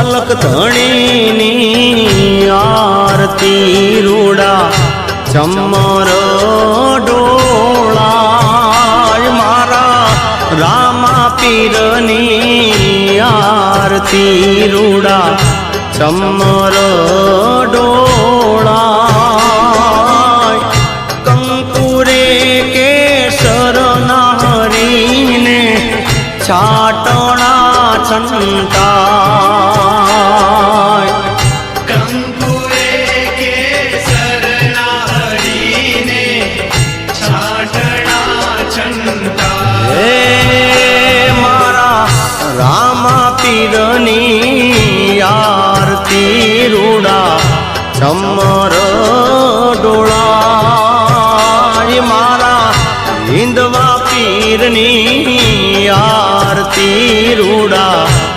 અલક ધણીની આરતી રૂડા ચમર ડોળાય મારા રામા પીરની આરતી રૂડા ચમર ડોળાય. કંકુરે કેસર હરીને છાટણા છંટાય. રૂડા ચમર ડોળાય મારા હિંદવા પીરની આરતી રૂડા.